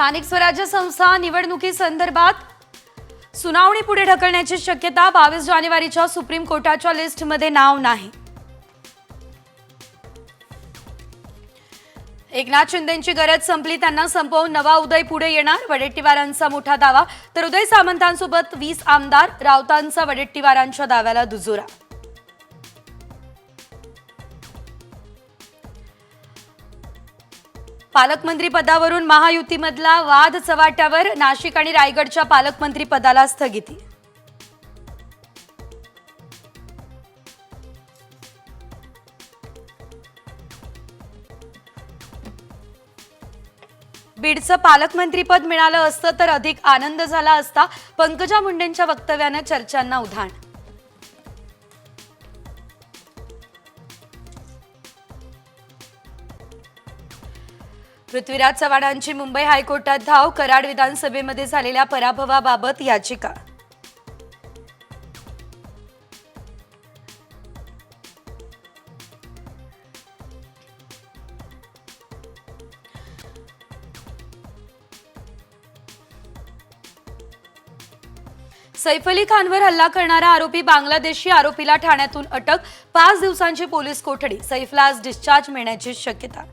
स्थानिक स्वराज्य संस्था निवडणुकीसंदर्भात सुनावणी पुढे ढकलण्याची शक्यता बावीस जानेवारीच्या सुप्रीम कोर्टाच्या लिस्टमध्ये नाव नाही. एकनाथ शिंदेची गरज संपली त्यांना संपवून नवा उदय पुढे येणार वडेट्टीवारांचा मोठा दावा तर उदय सामंतांसोबत वीस आमदार राऊतांचा वडेट्टीवारांच्या दाव्याला दुजोरा पालकमंत्री पदावरून महायुतीमधला वाद चव्हाट्यावर नाशिक आणि रायगडच्या पालकमंत्री पदाला स्थगिती. बीडचं पालकमंत्रीपद मिळालं असतं तर अधिक आनंद झाला असता पंकजा मुंडेंच्या वक्तव्यानं चर्चांना उधाण पृथ्वीराज चव्हाणांची मुंबई हायकोर्टात धाव कराड विधानसभेमध्ये झालेल्या पराभवाबाबत याचिका. सैफ अली खानवर हल्ला करणारा आरोपी बांगलादेशी आरोपीला ठाण्यातून अटक पाच दिवसांची पोलीस कोठडी सैफला आज डिस्चार्ज मिळण्याची शक्यता.